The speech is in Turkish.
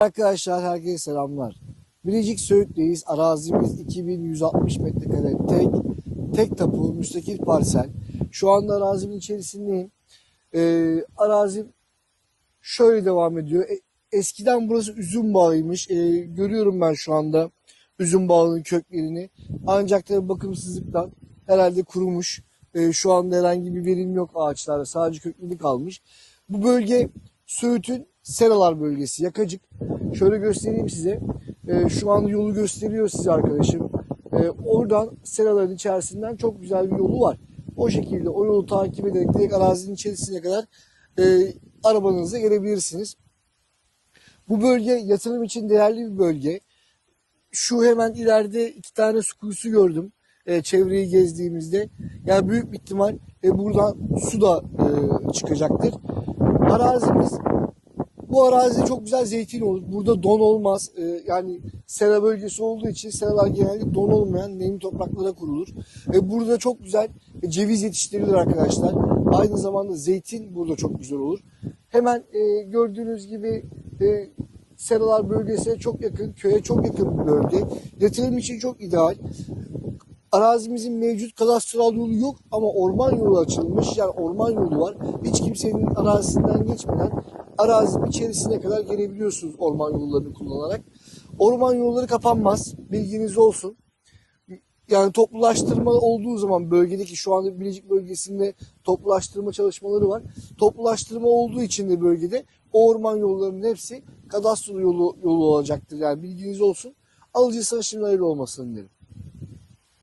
Arkadaşlar herkese selamlar. Bilecik Söğüt'teyiz. Arazimiz 2160 metrekare tek tek tapu müstakil parsel. Şu anda arazimin içerisindeyim. Ee, arazim şöyle devam ediyor. E, eskiden burası üzüm bağıymış. Ee, görüyorum ben şu anda üzüm bağının köklerini. Ancak tabii bakımsızlıktan herhalde kurumuş. Ee, şu anda herhangi bir verim yok ağaçlarda. Sadece kökleri kalmış. Bu bölge Söğüt'ün Seralar bölgesi. Yakacık. Şöyle göstereyim size. Ee, şu an yolu gösteriyor size arkadaşım. Ee, oradan seraların içerisinden çok güzel bir yolu var. O şekilde o yolu takip ederek direkt arazinin içerisine kadar e, arabanızla gelebilirsiniz. Bu bölge yatırım için değerli bir bölge. Şu hemen ileride iki tane su kuyusu gördüm. E, çevreyi gezdiğimizde. Yani büyük bir ihtimal e, buradan su da e, çıkacaktır. Arazimiz bu arazide çok güzel zeytin olur. Burada don olmaz. Ee, yani sera bölgesi olduğu için seralar genelde don olmayan nemli topraklara kurulur. Ee, burada çok güzel ceviz yetiştirilir arkadaşlar. Aynı zamanda zeytin burada çok güzel olur. Hemen e, gördüğünüz gibi e, seralar bölgesine çok yakın, köye çok yakın bir bölge. Yatırım için çok ideal. Arazimizin mevcut kadastral yolu yok ama orman yolu açılmış. Yani orman yolu var. Hiç kimsenin arazisinden geçmeden arazinin içerisine kadar gelebiliyorsunuz orman yollarını kullanarak. Orman yolları kapanmaz. Bilginiz olsun. Yani toplulaştırma olduğu zaman bölgedeki şu anda Bilecik bölgesinde toplulaştırma çalışmaları var. Toplulaştırma olduğu için de bölgede o orman yollarının hepsi kadastro yolu, yolu olacaktır. Yani bilginiz olsun. Alıcı şimdi hayırlı olmasın derim.